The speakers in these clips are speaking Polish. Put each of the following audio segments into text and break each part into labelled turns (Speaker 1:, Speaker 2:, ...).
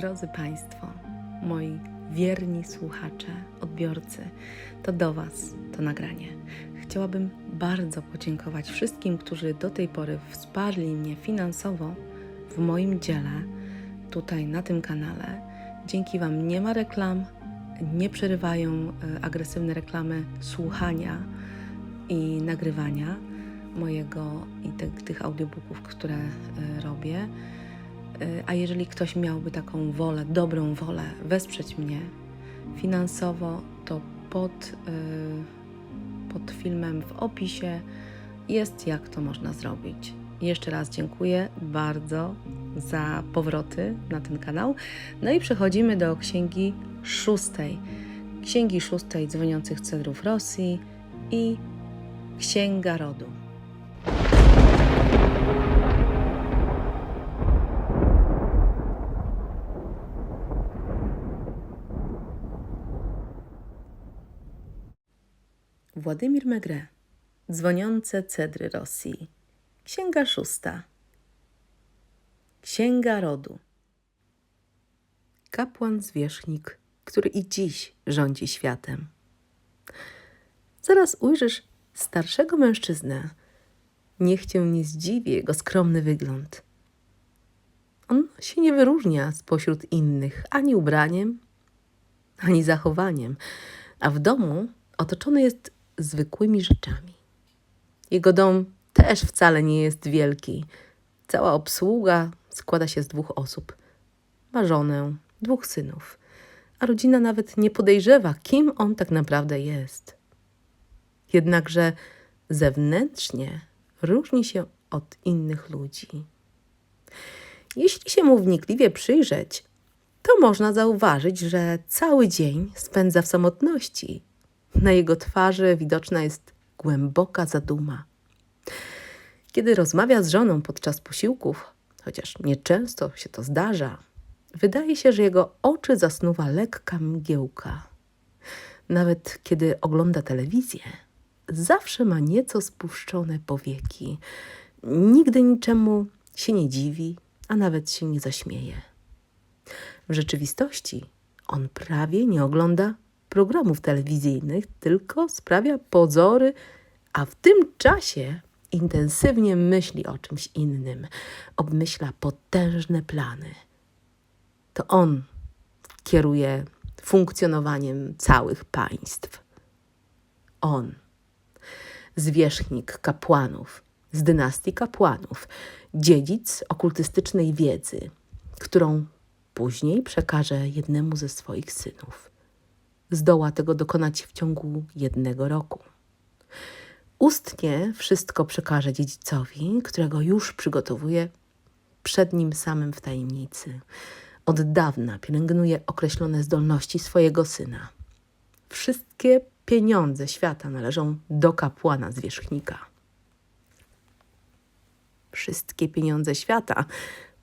Speaker 1: Drodzy Państwo, moi wierni słuchacze, odbiorcy, to do Was to nagranie. Chciałabym bardzo podziękować wszystkim, którzy do tej pory wsparli mnie finansowo w moim dziele, tutaj na tym kanale. Dzięki Wam nie ma reklam, nie przerywają e, agresywne reklamy słuchania i nagrywania mojego i te, tych audiobooków, które e, robię. Y, A jeżeli ktoś miałby taką wolę, dobrą wolę, wesprzeć mnie finansowo, to pod, y, pod filmem w opisie jest, jak to można zrobić. Jeszcze raz dziękuję bardzo za powroty na ten kanał. No i przechodzimy do księgi szóstej. Księgi szóstej dzwoniących cedrów Rosji i Księga Rodu. Władimir Megre. Dzwoniące cedry Rosji. Księga szósta. Księga rodu. Kapłan zwierzchnik, który i dziś rządzi światem. Zaraz ujrzysz starszego mężczyznę. Niech cię nie zdziwi jego skromny wygląd. On się nie wyróżnia spośród innych ani ubraniem, ani zachowaniem, a w domu otoczony jest zwykłymi rzeczami. Jego dom też wcale nie jest wielki. Cała obsługa składa się z dwóch osób. Ma żonę, dwóch synów, a rodzina nawet nie podejrzewa, kim on tak naprawdę jest. Jednakże zewnętrznie różni się od innych ludzi. Jeśli się mu wnikliwie przyjrzeć, to można zauważyć, że cały dzień spędza w samotności. Na jego twarzy widoczna jest głęboka zaduma. Kiedy rozmawia z żoną podczas posiłków, chociaż nieczęsto się to zdarza, wydaje się, że jego oczy zasnuwa lekka mgiełka. Nawet kiedy ogląda telewizję, zawsze ma nieco spuszczone powieki. Nigdy niczemu się nie dziwi, a nawet się nie zaśmieje. W rzeczywistości on prawie nie ogląda programów telewizyjnych, tylko sprawia pozory, a w tym czasie intensywnie myśli o czymś innym, obmyśla potężne plany. To on kieruje funkcjonowaniem całych państw. On, zwierzchnik kapłanów, z dynastii kapłanów, dziedzic okultystycznej wiedzy, którą później przekaże jednemu ze swoich synów. Zdoła tego dokonać w ciągu jednego roku. Ustnie wszystko przekaże dziedzicowi, którego już przygotowuje przed nim samym w tajemnicy. Od dawna pielęgnuje określone zdolności swojego syna. Wszystkie pieniądze świata należą do kapłana zwierzchnika. Wszystkie pieniądze świata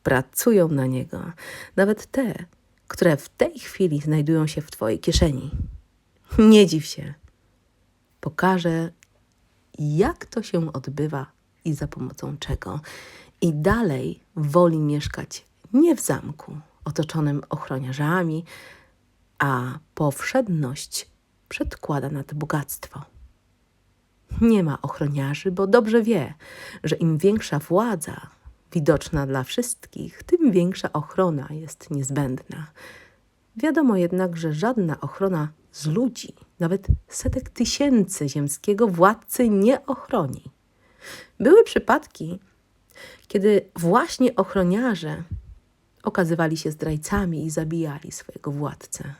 Speaker 1: pracują na niego, nawet te, które w tej chwili znajdują się w Twojej kieszeni. Nie dziw się. Pokażę, jak to się odbywa i za pomocą czego. I dalej woli mieszkać nie w zamku otoczonym ochroniarzami, a powszedność przedkłada nad bogactwo. Nie ma ochroniarzy, bo dobrze wie, że im większa władza widoczna dla wszystkich, tym większa ochrona jest niezbędna. Wiadomo jednak, że żadna ochrona z ludzi, nawet setek tysięcy ziemskiego władcy nie ochroni. Były przypadki, kiedy właśnie ochroniarze okazywali się zdrajcami i zabijali swojego władcę.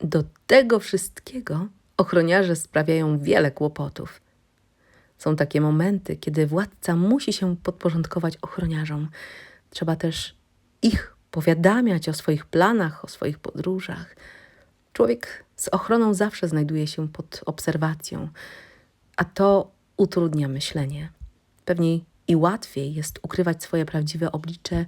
Speaker 1: Do tego wszystkiego ochroniarze sprawiają wiele kłopotów. Są takie momenty, kiedy władca musi się podporządkować ochroniarzom. Trzeba też ich powiadamiać o swoich planach, o swoich podróżach. Człowiek z ochroną zawsze znajduje się pod obserwacją, a to utrudnia myślenie. Pewniej i łatwiej jest ukrywać swoje prawdziwe oblicze,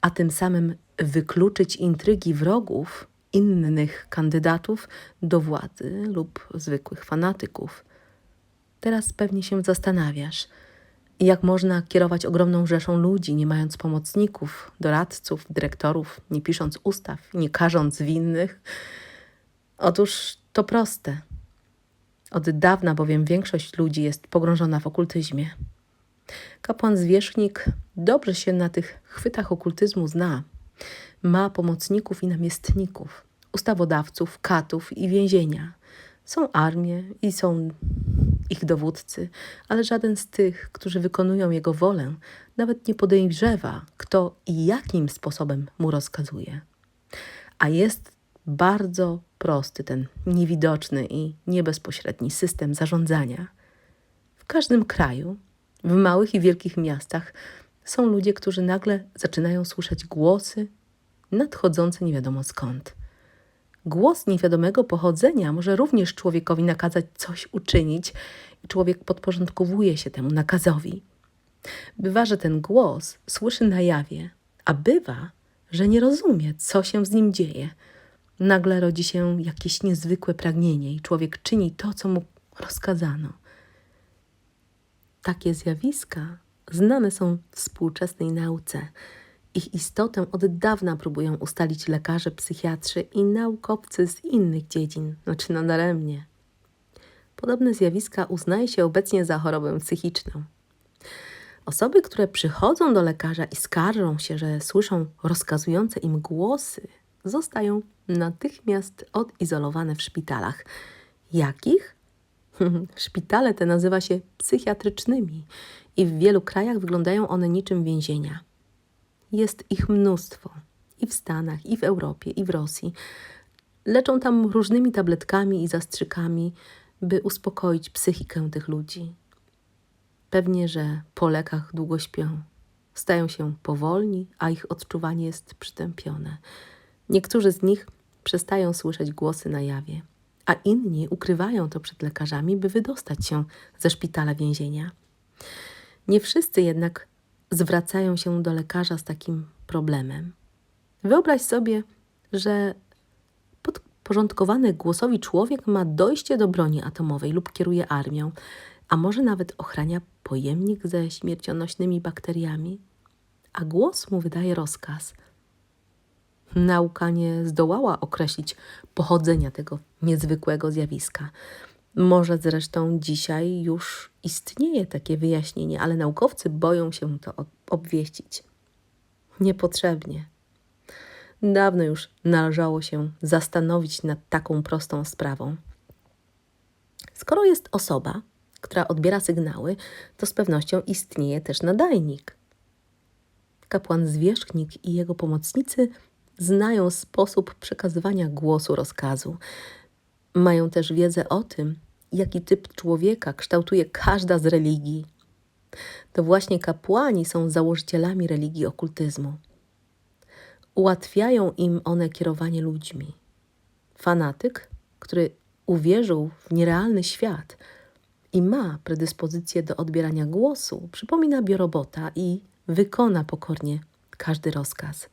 Speaker 1: a tym samym wykluczyć intrygi wrogów innych kandydatów do władzy lub zwykłych fanatyków. Teraz pewnie się zastanawiasz, jak można kierować ogromną rzeszą ludzi, nie mając pomocników, doradców, dyrektorów, nie pisząc ustaw, nie karząc winnych? Otóż to proste. Od dawna bowiem większość ludzi jest pogrążona w okultyzmie. Kapłan zwierzchnik dobrze się na tych chwytach okultyzmu zna. Ma pomocników i namiestników, ustawodawców, katów i więzienia. Są armie i są ich dowódcy, ale żaden z tych, którzy wykonują jego wolę, nawet nie podejrzewa, kto i jakim sposobem mu rozkazuje. A jest bardzo prosty ten niewidoczny i niebezpośredni system zarządzania. W każdym kraju, w małych i wielkich miastach, są ludzie, którzy nagle zaczynają słyszeć głosy nadchodzące nie wiadomo skąd. Głos niewiadomego pochodzenia może również człowiekowi nakazać coś uczynić i człowiek podporządkowuje się temu nakazowi. Bywa, że ten głos słyszy na jawie, a bywa, że nie rozumie, co się z nim dzieje. Nagle rodzi się jakieś niezwykłe pragnienie i człowiek czyni to, co mu rozkazano. Takie zjawiska znane są w współczesnej nauce. Ich istotę od dawna próbują ustalić lekarze, psychiatrzy i naukowcy z innych dziedzin, znaczy nadaremnie. Podobne zjawiska uznaje się obecnie za chorobę psychiczną. Osoby, które przychodzą do lekarza i skarżą się, że słyszą rozkazujące im głosy, zostają natychmiast odizolowane w szpitalach. Jakich? Szpitale te nazywa się psychiatrycznymi i w wielu krajach wyglądają one niczym więzienia. Jest ich mnóstwo i w Stanach, i w Europie, i w Rosji. Leczą tam różnymi tabletkami i zastrzykami, by uspokoić psychikę tych ludzi. Pewnie, że po lekach długo śpią. Stają się powolni, a ich odczuwanie jest przytępione. Niektórzy z nich przestają słyszeć głosy na jawie, a inni ukrywają to przed lekarzami, by wydostać się ze szpitala więzienia. Nie wszyscy jednak zwracają się do lekarza z takim problemem. Wyobraź sobie, że podporządkowany głosowi człowiek ma dojście do broni atomowej lub kieruje armią, a może nawet ochrania pojemnik ze śmiercionośnymi bakteriami, a głos mu wydaje rozkaz. Nauka nie zdołała określić pochodzenia tego niezwykłego zjawiska. Może zresztą dzisiaj już istnieje takie wyjaśnienie, ale naukowcy boją się to obwieścić. Niepotrzebnie. Dawno już należało się zastanowić nad taką prostą sprawą. Skoro jest osoba, która odbiera sygnały, to z pewnością istnieje też nadajnik. Kapłan zwierzchnik i jego pomocnicy znają sposób przekazywania głosu rozkazu. Mają też wiedzę o tym, jaki typ człowieka kształtuje każda z religii. To właśnie kapłani są założycielami religii okultyzmu. Ułatwiają im one kierowanie ludźmi. Fanatyk, który uwierzył w nierealny świat i ma predyspozycję do odbierania głosu, przypomina biorobota i wykona pokornie każdy rozkaz.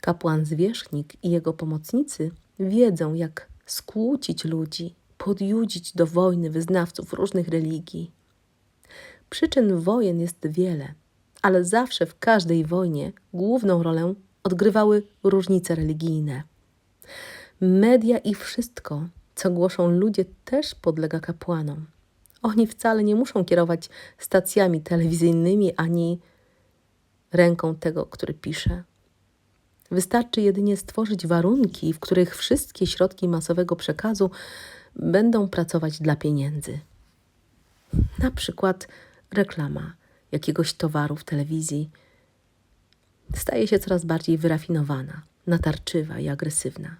Speaker 1: Kapłan zwierzchnik i jego pomocnicy wiedzą, jak skłócić ludzi, podjudzić do wojny wyznawców różnych religii. Przyczyn wojen jest wiele, ale zawsze w każdej wojnie główną rolę odgrywały różnice religijne. Media i wszystko, co głoszą ludzie, też podlega kapłanom. Oni wcale nie muszą kierować stacjami telewizyjnymi ani ręką tego, który pisze. Wystarczy jedynie stworzyć warunki, w których wszystkie środki masowego przekazu będą pracować dla pieniędzy. Na przykład reklama jakiegoś towaru w telewizji staje się coraz bardziej wyrafinowana, natarczywa i agresywna.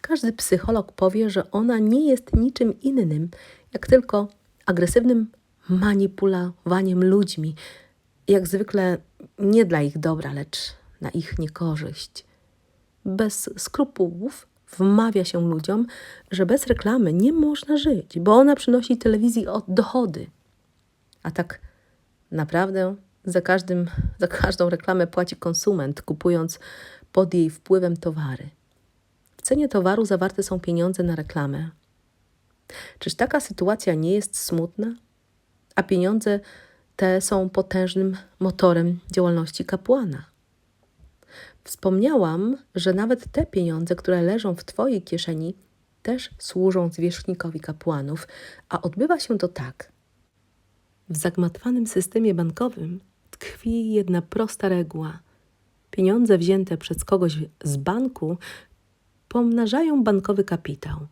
Speaker 1: Każdy psycholog powie, że ona nie jest niczym innym, jak tylko agresywnym manipulowaniem ludźmi, jak zwykle nie dla ich dobra, lecz na ich niekorzyść. Bez skrupułów wmawia się ludziom, że bez reklamy nie można żyć, bo ona przynosi telewizji dochody. A tak naprawdę za, każdym, za każdą reklamę płaci konsument, kupując pod jej wpływem towary. W cenie towaru zawarte są pieniądze na reklamę. Czyż taka sytuacja nie jest smutna? A pieniądze te są potężnym motorem działalności kapłana. Wspomniałam, że nawet te pieniądze, które leżą w Twojej kieszeni, też służą zwierzchnikowi kapłanów, a odbywa się to tak. W zagmatwanym systemie bankowym tkwi jedna prosta reguła. Pieniądze wzięte przez kogoś z banku pomnażają bankowy kapitał.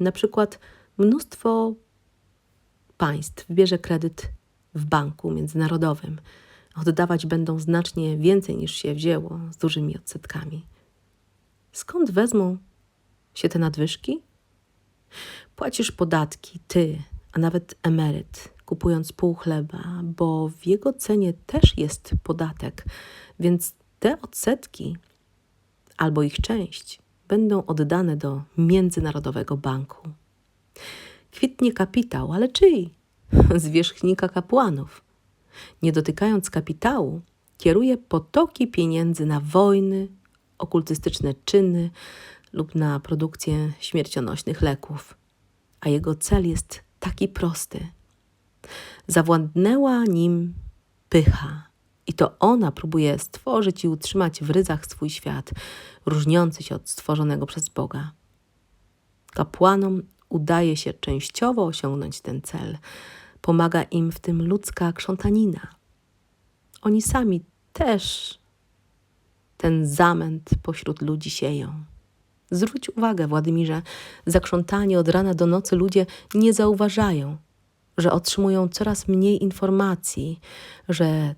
Speaker 1: Na przykład mnóstwo państw bierze kredyt w banku międzynarodowym. Oddawać będą znacznie więcej niż się wzięło z dużymi odsetkami. Skąd wezmą się te nadwyżki? Płacisz podatki, ty, a nawet emeryt, kupując pół chleba, bo w jego cenie też jest podatek, więc te odsetki albo ich część będą oddane do Międzynarodowego Banku. Kwitnie kapitał, ale czyj? Zwierzchnika kapłanów. Nie dotykając kapitału, kieruje potoki pieniędzy na wojny, okultystyczne czyny lub na produkcję śmiercionośnych leków. A jego cel jest taki prosty. Zawładnęła nim pycha. I to ona próbuje stworzyć i utrzymać w ryzach swój świat, różniący się od stworzonego przez Boga. Kapłanom udaje się częściowo osiągnąć ten cel. Pomaga im w tym ludzka krzątanina. Oni sami też ten zamęt pośród ludzi sieją. Zwróć uwagę, Władimirze, zakrzątanie od rana do nocy ludzie nie zauważają, że otrzymują coraz mniej informacji, że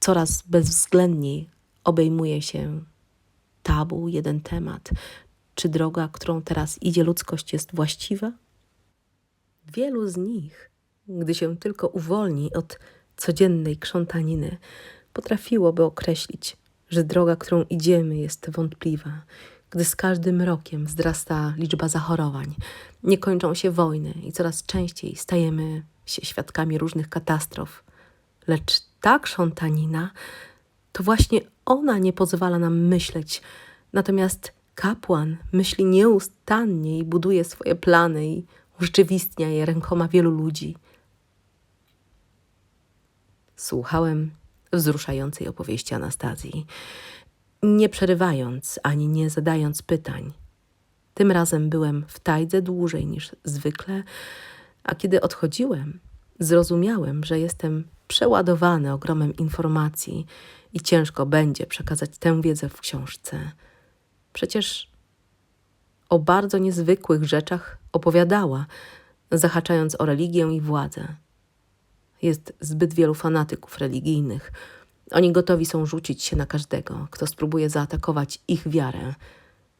Speaker 1: coraz bezwzględniej obejmuje się tabu, jeden temat. Czy droga, którą teraz idzie ludzkość, jest właściwa? Wielu z nich, gdy się tylko uwolni od codziennej krzątaniny, potrafiłoby określić, że droga, którą idziemy, jest wątpliwa, gdy z każdym rokiem wzrasta liczba zachorowań, nie kończą się wojny i coraz częściej stajemy się świadkami różnych katastrof. Lecz ta krzątanina to właśnie ona nie pozwala nam myśleć, natomiast kapłan myśli nieustannie i buduje swoje plany i urzeczywistnia je rękoma wielu ludzi. Słuchałem wzruszającej opowieści Anastazji, nie przerywając ani nie zadając pytań. Tym razem byłem w tajdze dłużej niż zwykle, a kiedy odchodziłem, zrozumiałem, że jestem przeładowany ogromem informacji i ciężko będzie przekazać tę wiedzę w książce. Przecież o bardzo niezwykłych rzeczach opowiadała, zahaczając o religię i władzę. Jest zbyt wielu fanatyków religijnych. Oni gotowi są rzucić się na każdego, kto spróbuje zaatakować ich wiarę.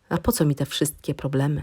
Speaker 1: A po co mi te wszystkie problemy?